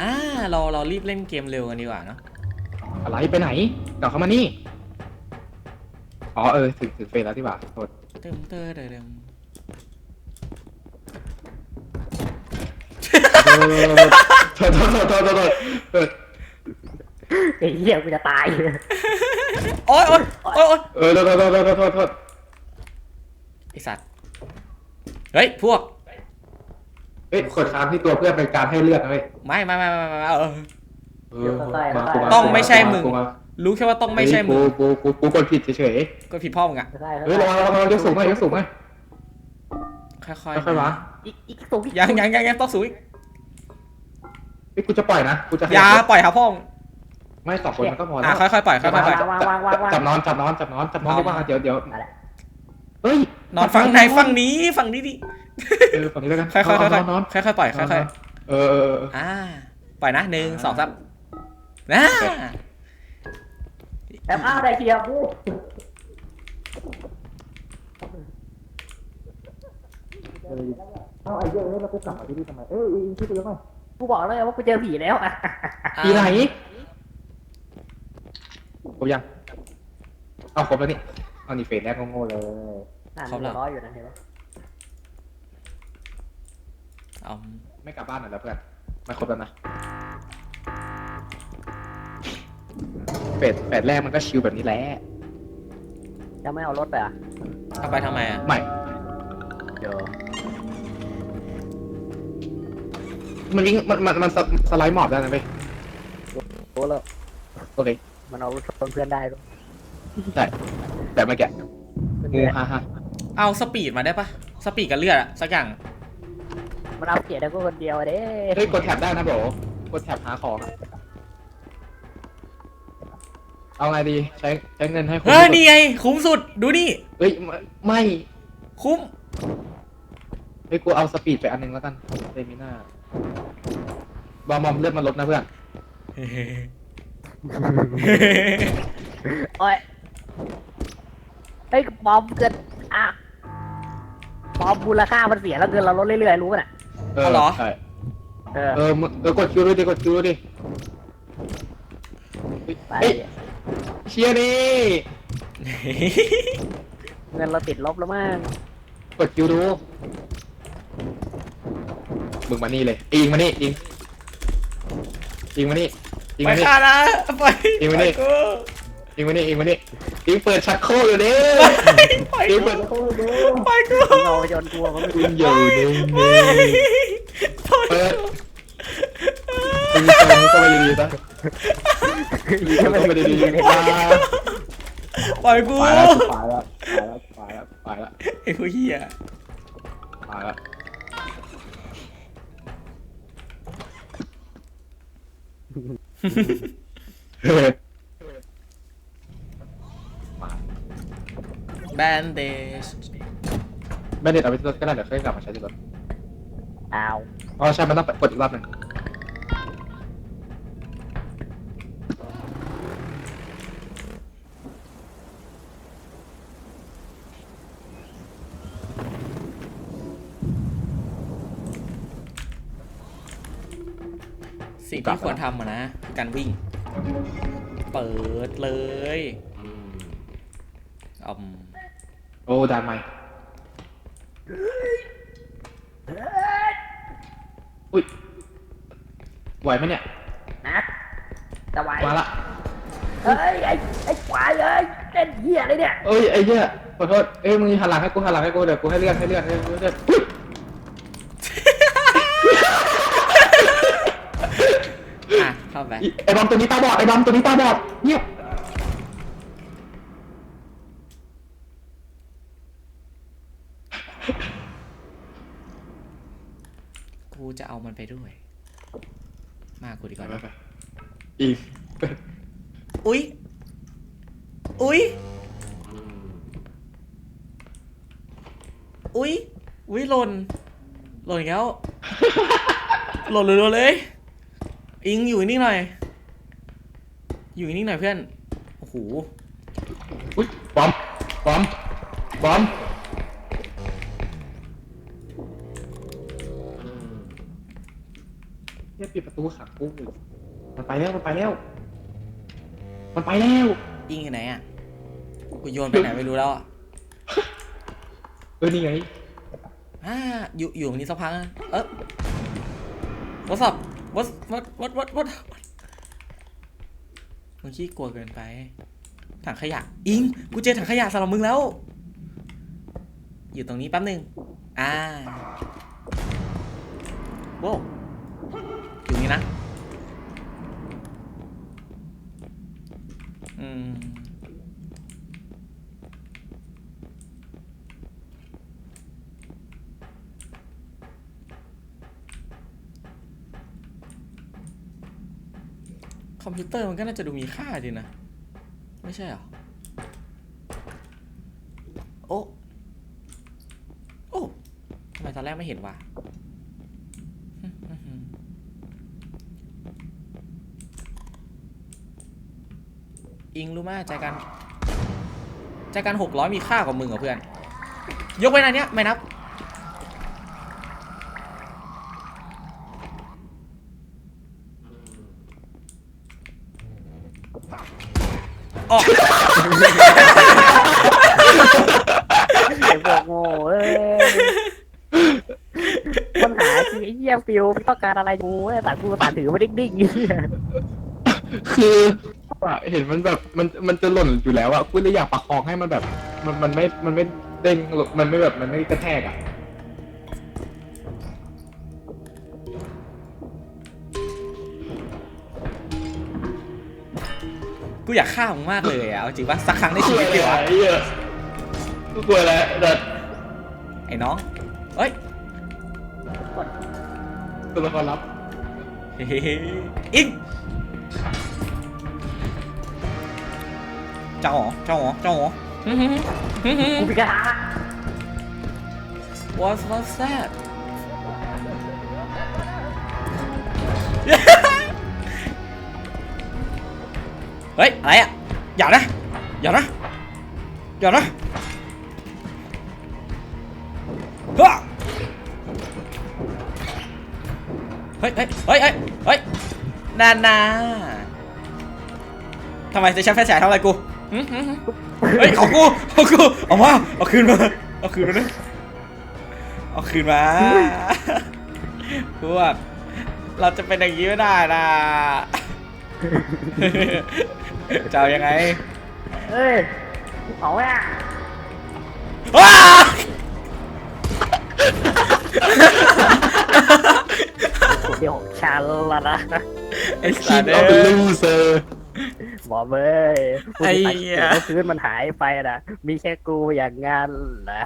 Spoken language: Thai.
อ่าเราเรารีบเล่นเกมเร็วกันดีกว่าเนาะอะไรไปไหนกลับเข้ามานี่ อ๋อเออถึงถึงเฟซแล้วที่บ่าโทษเติมเตอร์เดิมโทษโทษโทษโทษโทษโทษเออไอ้เหี้ยกูจะตายโอ๊ยโอ๊ยโอ๊ยโอ๊ยเออโทษโทษโทษโทษโทษโทษไอสัตว์เฮ้ยพวกเฮ้ยกดค้างที่ตัวเพื่อนเป็นการให้เลือดนะเว้ยไม่ไม่ไม่ไม่ไม่ไม่เออ เออมากูาต้องไม่ใช่มึง กูารู้แค่ว่าต้องไม่ใช่มึงกูกูกูกูกดผิดเฉยก็ผิดพ่อมึงอะได้ๆเฮ้ยระวังระวังระวังยกสูงหน่อยยกสูงหน่อยค่อยๆค่อยๆวะอีกอีกสูงอีกยังยังยังยังต้องสูงอีกเฮ้ยกูจะปล่อยนะกูจะอย่าปล่อยครับพ่อมึงไม่สองคนมันก็พออะแล้วค่อยๆปล่อยค่อยๆปล่อย วางวางวางวางจับนอนจับนอนจับนอนจับนอนเอาดีกว่าเดี๋ยวเดี๋ยวมาแล้วเฮ้ยนอนฝั่งไหนฝั่งนี้ฝั่งนี้ดิ เออฝั่งนี้แล้วกันค่อยๆค่อยนอนนอนๆค่อยๆปล่อยค่อยเออเออเออๆอ่าปล่อยนะหนึ่งสองสามนะแอบอ้าวได้เทียบกูเอาไอ้เหี้ยเอ้ยแล้วกูกลับมาที่นี่ทำไมเอ้ยอิงคิดดูยังไงกูบอกเลยว่ากูเจอผีแล้วอะปีไหนครบยังเอาครบแล้วนี่เอานี่เฟสแรกโง่ๆเลยนั่นมันร้อยอยู่นะเห็นไหม เอาไม่กลับบ้านหน่อยแล้วเพื่อนไม่ครบแล้วนะเฟสเฟสแรกมันก็ชิลแบบนี้แหละจะไม่เอารถไปอะเอาไปทำไมอะไม่เดี๋ยวมันวิ่งมันมันมันสสไลด์หมอบได้นะเว้ยโอ้เลยโอเคมันเอารถชนเพื่อนได้ด้วยได้แต่ไม่แกะงูฮ่าฮ่าเอาสปีดมาได้ปะสปีดกับเลือดอะสักอย่าง มันเอาเกียรติได้กูคนเดียวเด้เฮ้ยกดแท็บได้นะโบรกดแท็บหาของอะเอาไงดีใช้ใช้เงินให้คุ้มเฮ้ยที่สุดนี่ไงคุ้มสุดดูนี่ เฮ้ยไม่ไม่คุ้ม เฮ้ยกูเอาสปีดไปอันหนึงแล้วกันเดมิน่าบอมบอมเลือดมันลดนะเพื่อนโอ้ยเฮ้ยบอมเกินอะบอมมูลค่ามันเสียแล้วเกินเราลดเรื่อยๆรู้ป่ะน่ะ เออใช่เออเออมึงเออกดคิวด้วยดิกดคิวด้วยดิเฮ้ยไปเฮ้ยเชียร์ดิเงินเราติดลบแล้วมั้งกดคิวดูมึงมานี่เลยอิงมานี่อิงอิงมานี่อิงไปมานี่ ฆ่านะไปอีกไม่ได้กู อิงมานี่อิงมานี่อิงเปิดชักโครกอยู่ดิไปอิงกูเปิดชักโครกอยู่ไปกูเราไปจนกลัวมันไม่อิงอยู่นิ่งไม่ถอยๆเปิดอิงเข้าเข้าไปดีๆซะเข้าไปดีๆอ่าปล่อยกูไปแล้วไปแล้วไปแล้วไปแล้วไอ้ผู้เหี้ยไปแล้วเฮ้ แบนเดชแม่เด็ดเอาไปที่รถก็ได้เดี๋ยวค่อยกลับมาใช้ที่รถอ้าวอ๋อใช่มันต้องกดอีกรอบหนึ่งสิ่งที่ควรทำอะนะคือการวิ่ง เปิดเลยอืม โอ้ดานไหมอุ้ยไหวไหมเนี่ย นะจะไหวมาละเฮ้ยไอ้ไอ้ควายเอ้ยเล่นเหี้ยอะไรเนี่ยเอ้ยไอ้เหี้ยขอโทษเอ้ยมึงหันหลังให้กูหันหลังให้กูเดี๋ยวกูให้เลื่อนให้เลื่อนให้เลื่อนอุ๊ยอะเข้าไปอีไอ้บอมตัวนี้ตาบอดไอ้บอมตัวนี้ตาบอดเงียบ กูจะเอามันไปด้วย มากูดีกไปว่าไปไปอีกอุ๊ย อุ๊ย อุ๊ย อุ๊ยหล่น หล่นอีกแล้ว หล่นเลยๆเลย อิงอยู่นิ่งหน่อย อยู่นิ่งหน่อยเพื่อน โอ้โห อุ้ยบอมบอมบอม ตูขังกูอีกมันไปแล้วมันไปแล้ว มันไปแล้วอิงอยู่ไหนอะกูโยนไปไหนไม่รู้แล้วอะเออนี่ไงอ่าอยู่อยู่ตรงนี้สักพักนะเออ what's up what what what what what มึงขี้กลัวเกินไป ถังขยะ อิง กูเจอถังขยะสำหรับมึงแล้ว อยู่ตรงนี้แป๊บหนึ่งอ่าโว้วอยู่ นี่นะ อืม คอมพิวเตอร์มันก็น่าจะดูมีค่าดีนะ ไม่ใช่หรอ โอ้ โอ้ทำไมตอนแรกไม่เห็นวะ อิงรู้ไหมใจกันใจกันหกร้อยมีค่ากว่ามึงเหรอเพื่อน ยกไว้ในเนี้ยไม่นับ ออก ไอ้พวกโง่เอ้ยปัญหาคือไอ้เหี้ยฟิวต้องการอะไรกูเว้ยแต่กูตัดถือไม่ได้ดิ้งๆเหี้ยคือ ว่าเห็นมันแบบมันมันจะหล่นอยู่แล้วอะกูเลยอยากประคองให้มันแบบ มันมันไม่มันไม่เด้งมันไม่แบบมันไม่กระแทกอะกูอยากฆ่ามึงมากเลยอะเอาจริงปะสักครั้งในชีวิตเดียวอะไอ้เหี้ยกูกลัวแล้วแต่ไอ้น้องเอ้ยตัวละครลับเฮ้อิง เจ้าหรอเจ้าหรอเจ้าหรอกูพิการ What was that เฮ้ย อะไรอะ อย่านะ อย่านะ อย่านะเฮ้ยเฮ้ย เฮ้ย เฮ้ยเฮ้ยเฮ้ยนานาทำไมจะใช้ไฟฉายทำอะไรกู หึหึหึเฮ้ยของกูของกูเอามาเอาคืนมาเอาคืนมาด้วยเอาคืนมาพวกเราจะเป็นอย่างนี้ไม่ได้นะจะเอายังไงเอ้ยเอาแม่ว้าเดี๋ยวของฉันละนะไอ้คิสัดตว์เอาเป็นเอ้ยลูเซอร์บอกเว้ยกูไอ้ตัดเหี้ยเมื่อคืนมันหายไปนะมีแค่กูอย่างงั้นนะ